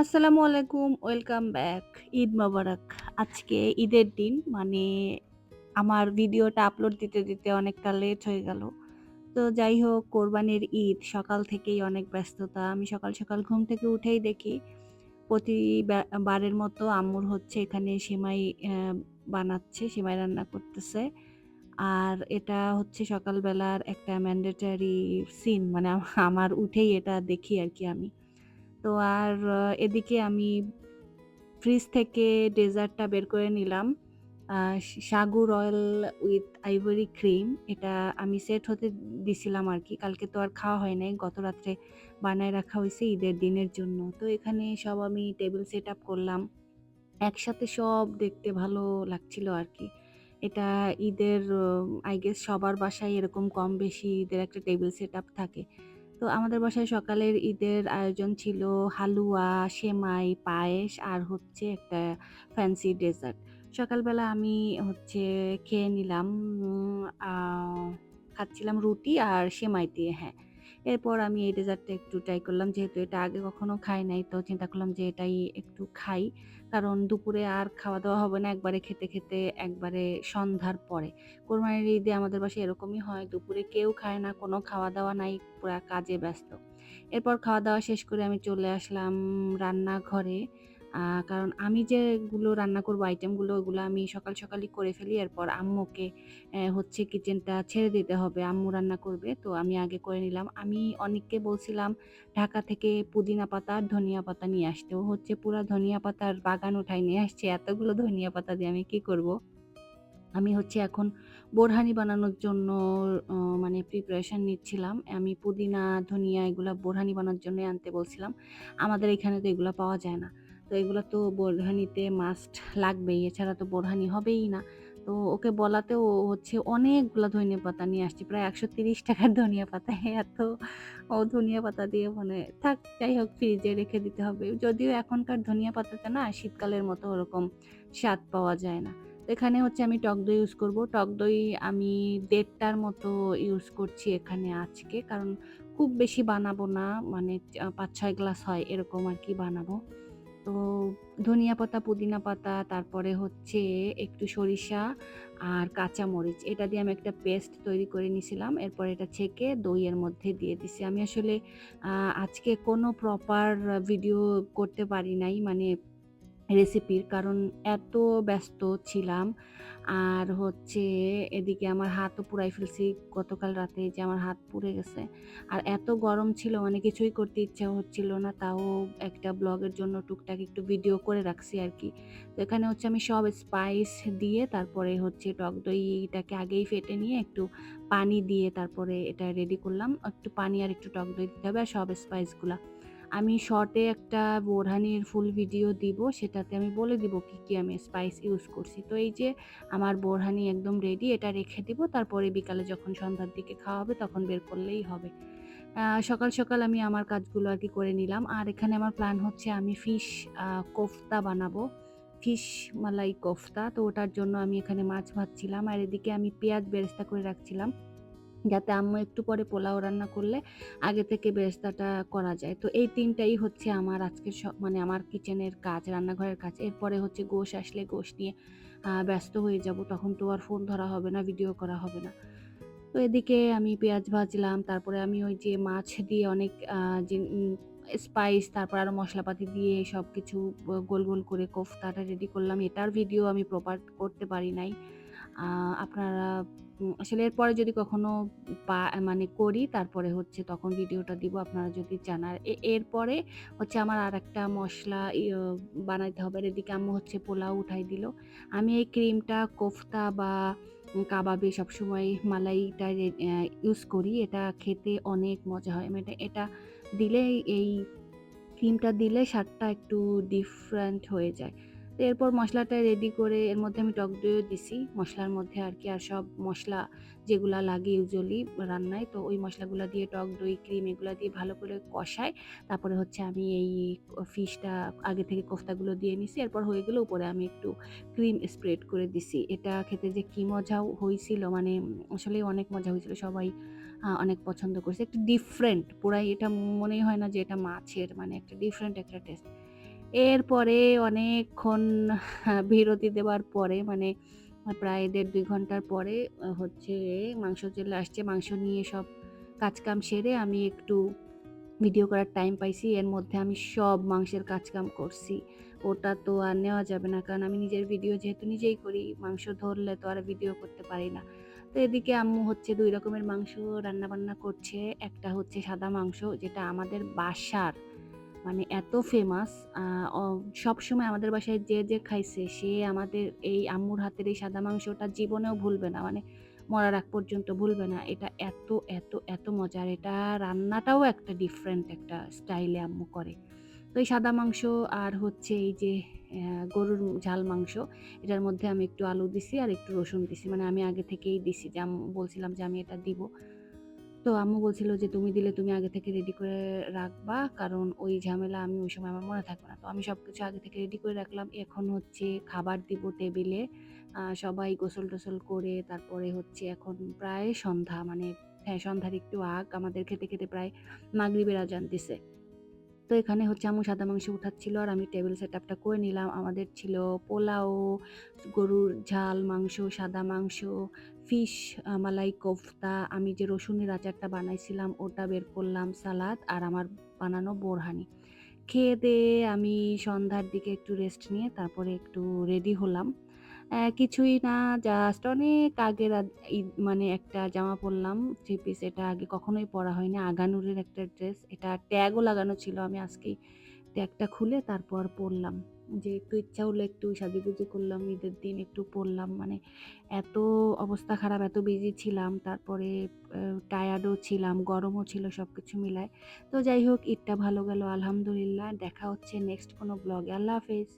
আসসালামু আলাইকুম, welcome back. Eid মোবারক। আজকে ঈদের দিন মানে আমার ভিডিওটা আপলোড দিতে, দিতে অনেকটা লেট হয়ে গেল। তো যাই হোক কোরবানির ঈদ সকাল থেকেই অনেক ব্যস্ততা। আমি সকাল, সকাল ঘুম থেকে উঠেই দেখি প্রতি ব্যা বারের মতো আম্মুর হচ্ছে এখানে সেমাই বানাচ্ছে, সেমাই রান্না করতেছে। আর এটা হচ্ছে সকালবেলার একটা ম্যান্ডেটারি সিন মানে আমার উঠেই এটা দেখি আর কি আমি। তো আর এদিকে আমি ফ্রিজ থেকে ডেজার্টটা বের করে নিলাম। সাগু রয়্যাল উইথ আইভরি ক্রিম, এটা আমি সেট হতে দিছিলাম আর কি কালকে তো আর খাওয়া হয় নাই। গত রাত্রে বানায় রাখা হয়েছে ঈদের দিনের জন্য। তো এখানে সব আমি টেবিল সেট আপ করলাম। একসাথে সব দেখতে ভালো লাগছিল আর কি এটা ঈদের আই গেস সবার বাসায় এরকম কম বেশি ঈদের একটা টেবিল সেট আপ থাকে। তো আমাদের বাসায় সকালের ঈদের আয়োজন ছিল হালুয়া, সেমাই, পায়েস আর হচ্ছে একটা ফ্যান্সি ডেজার্ট। সকালবেলা আমি হচ্ছে খেয়ে নিলাম খাচ্ছিলাম রুটি আর সেমাই দিয়ে হ্যাঁ। এরপর আমি এই ডেজার্টটা একটু ট্রাই করলাম। যেহেতু এটা আগে কখনো খাই নাই তো চিন্তা করলাম যে এটাই একটু খাই। কারণ দুপুরে আর খাওয়া-দাওয়া হবে না একবারে খেতে, খেতে একবারে সন্ধ্যার পরে। কোরবানির ঈদে আমাদের বাসে এরকমই হয়। দুপুরে কেউ খায় না, কোনো খাওয়া-দাওয়া নাই, পুরা কাজে ব্যস্ত। এরপর খাওয়া-দাওয়া শেষ করে আমি চলে আসলাম রান্নাঘরে। কারণ আমি যেগুলো রান্না করব আইটেমগুলো ওগুলো আমি সকাল, সকালই করে ফেলি। এরপর আম্মুকে হচ্ছে কিচেনটা ছেড়ে দিতে হবে। আম্মু রান্না করবে। তো আমি আগে করে নিলাম। আমি অনেককে বলছিলাম ঢাকা থেকে পুদিনা পাতা আর ধনিয়া পাতা নিয়ে আসতে। ও হচ্ছে পুরো ধনিয়া পাতার বাগান উঠায় নিয়ে আসছে। এতগুলো ধনিয়া পাতা দিয়ে আমি কি করব? আমি হচ্ছে এখন বোরহানি বানানোর জন্য মানে প্রিপারেশন নিচ্ছিলাম। আমি পুদিনা, ধনিয়া এগুলো বোরহানি বানানোর জন্য আনতে বলছিলাম। আমাদের এখানে তো এগুলো পাওয়া যায় না। তো এগুলো তো বোরহানিতে মাস্ট লাগবেই। এছাড়া তো বোরহানি হবেই না। তো ওকে বলাতে ও হচ্ছে অনেকগুলা ধনিয়া পাতা নিয়ে আসছে। প্রায় ৳১৩০ র ধনিয়া পাতা। এত ও ধনিয়া পাতা দিয়ে মানে থাক, যাই হোক ফ্রিজে রেখে দিতে হবে। যদিও এখনকার ধনিয়া পাতাতে না শীতকালের মতো ওরকম স্বাদ পাওয়া যায় না। এখানে হচ্ছে আমি টক দই ইউজ করব। টক দই আমি দেড়টার মতো ইউজ করছি এখানে আজকে। কারণ খুব বেশি বানাবো না। মানে পাঁচ ৫-৬ গ্লাস হয়, এরকম আর কি বানাবো। তো ধনিয়া পাতা, পুদিনা পাতা, তারপরে হচ্ছে একটু সরিষা আর কাঁচা মরিচ এটা দিয়ে আমি একটা পেস্ট তৈরি করে নিয়েছিলাম এরপর এটা ছেঁকে দইয়ের মধ্যে দিয়ে দিছি। আমি আসলে আজকে কোনো প্রপার ভিডিও করতে পারি নাই। মানে রেসিপির কারণ এত ব্যস্ত ছিলাম। আর হচ্ছে এদিকে আমার হাতও পুড়াই ফেলছি গতকাল রাতে যে আমার হাত পুড়ে গেছে। আর এত গরম ছিল মানে কিছুই করতে ইচ্ছা হচ্ছিল না। তাও একটা ব্লগের জন্য টুকটাক একটু ভিডিও করে রাখছি আরকি। তো এখানে হচ্ছে আমি সব স্পাইস দিয়ে তারপরে হচ্ছে টক দইটাকে আগেই ফেটে নিয়ে একটু পানি দিয়ে তারপরে এটা রেডি করলাম। একটু পানি আর একটু টক দই দিতে হবে আর সব স্পাইসগুলা। আমি শর্টে একটা বোরহানির ফুল ভিডিও দিব। সেটাতে আমি বলে দিব কি, কি আমি স্পাইস ইউজ করছি। তো এই যে আমার বোরহানি একদম রেডি। এটা রেখে দিব। তারপরে বিকালে যখন সন্ধ্যার দিকে খাওয়া হবে তখন বের করলেই হবে। সকাল, সকাল আমি আমার কাজগুলো আর কি করে নিলাম। আর এখানে আমার প্ল্যান হচ্ছে আমি ফিশ কোফতা বানাবো। ফিশ মালাই কোফতা। তো ওটার জন্য আমি এখানে মাছ ভাজছিলাম। আর এদিকে আমি পেঁয়াজ বেরেস্তা করে রাখছিলাম। যাতে আম্মু একটু পরে পোলাও রান্না করলে আগে থেকে বেরেস্তাটা করা যায়। তো এই ৩ টাই হচ্ছে আমার আজকে মানে আমার কিচেনের কাজ, রান্নাঘরের কাজ। এরপরে হচ্ছে গোশ আসলে গোশ নিয়ে ব্যস্ত হয়ে যাব। তখন তো আর ফোন ধরা হবে না, ভিডিও করা হবে না। তো এদিকে আমি পেঁয়াজ ভাজলাম। তারপরে আমি ওই যে মাছ দিয়ে অনেক যে স্পাইস তারপর আরও মশলাপাতি দিয়ে সব কিছু গোল, গোল করে কোফতাটা রেডি করলাম। এটার ভিডিও আমি প্রপার করতে পারি নাই। আপনারা আসলে এরপরে যদি কখনো পা মানে করি, তারপরে হচ্ছে তখন ভিডিওটা দিব, আপনারা যদি চান। আর এরপরে হচ্ছে আমার আরেকটা মসলা ইয় বানাইতে হবে। এদিকে আম্মু হচ্ছে পোলাও উঠাই দিল। আমি এই ক্রিমটা কোফতা বা কাবাবে সবসময় মালাইটা ইউজ করি। এটা খেতে অনেক মজা হয়। মানে এটা দিলে এই ক্রিমটা দিলে স্বাদটা একটু ডিফারেন্ট হয়ে যায়। তো এরপর মসলাটা রেডি করে এর মধ্যে আমি টক দইও দিছি। মশলার মধ্যে আর কি আর সব মশলা যেগুলা লাগে ইউজুয়ালি রান্নায় তো ওই মশলাগুলো দিয়ে টক দই, ক্রিম এগুলো দিয়ে ভালো করে কষাই তারপরে হচ্ছে আমি এই ফিশটা আগে থেকে কোফতাগুলো দিয়ে নিছি। এরপর হয়ে গেলে উপরে আমি একটু ক্রিম স্প্রেড করে দিছি। এটা খেতে যে কি মজাও হয়েছিল মানে আসলেই অনেক মজা হয়েছিল। সবাই অনেক পছন্দ করছে। একটু ডিফারেন্ট পুরাই এটা মনেই হয় না যে এটা মাছের মানে একটা ডিফারেন্ট একটা টেস্ট। এরপরে অনেকক্ষণ বিরতি দেওয়ার পরে মানে প্রায় ১.৫-২ ঘণ্টার পরে হচ্ছে মাংস চলে আসছে। মাংস নিয়ে সব কাজকাম সেরে আমি একটু ভিডিও করার টাইম পাইছি। এর মধ্যে আমি সব মাংসের কাজকাম করছি। ওটা তো আর নেওয়া যাবে না। কারণ আমি নিজের ভিডিও যেহেতু নিজেই করি, মাংস ধরলে তো আর ভিডিও করতে পারি না। তো এদিকে আম্মু হচ্ছে দুই রকমের মাংস রান্নাবান্না করছে। একটা হচ্ছে সাদা মাংস যেটা আমাদের বাসার মানে এত ফেমাস সবসময় আমাদের বাসায় যে, যে খাইছে সে আমাদের এই আম্মুর হাতের এই সাদা মাংসটা জীবনেও ভুলবে না। মানে মরার আগ পর্যন্ত ভুলবে না। এটা এত, এত, এত মজার। এটা রান্নাটাও একটা ডিফারেন্ট একটা স্টাইলে আম্মু করে। তো এই সাদা মাংস আর হচ্ছে এই যে গরুর ঝাল মাংস, এটার মধ্যে আমি একটু আলু দিছি আর একটু রসুন দিছি। মানে আমি আগে থেকেই দিছি যে বলছিলাম যে আমি এটা দিব। তো আম্মু বলছিল যে, "তুমি দিলে তুমি আগে থেকে রেডি করে রাখবা। কারণ ওই ঝামেলা আমি ওই সময় আমার মনে থাকবে না।" তো আমি সব কিছু আগে থেকে রেডি করে রাখলাম। এখন হচ্ছে খাবার দিব টেবিলে। সবাই গোসল-টোসল করে তারপরে হচ্ছে এখন প্রায় সন্ধ্যা মানে হ্যাঁ, সন্ধ্যার একটু আগ। আমাদের খেতে, খেতে প্রায় মাগরিবের আজান দিছে। তো এখানে হচ্ছে আম্মু সাদা মাংস উঠাচ্ছিল আর আমি টেবিল সেট আপটা করে নিলাম। আমাদের ছিল পোলাও, গরুর ঝাল মাংস, সাদা মাংস, ফিশ মালাই কোফতা, আমি যে রসুনের আচারটা বানাইছিলাম ওটা বের করলাম, সালাদ আর আমার বানানো বোরহানি। খেয়ে-দেয়ে আমি সন্ধ্যার দিকে একটু রেস্ট নিয়ে তারপরে একটু রেডি হলাম। কিছুই না জাস্ট অনেক আগের মানে একটা জামা পরলাম, থ্রি পিস এটা আগে কখনোই পরা হয়নি। আগানুরের একটা ড্রেস। এটা ট্যাগও লাগানো ছিল। আমি আজকেই ট্যাগটা খুলে তারপর পরলাম। যে একটু ইচ্ছা হলো একটু সাজুগুজু করলাম ঈদের দিন একটু পড়লাম মানে এত অবস্থা খারাপ, এত বিজি ছিলাম। তারপরে টায়ার্ডও ছিলাম, গরমও ছিল সব কিছু মিলায়। তো যাই হোক ঈদটা ভালো গেল আলহামদুলিল্লাহ। দেখা হচ্ছে নেক্সট কোনো ব্লগে। আল্লাহ হাফেজ।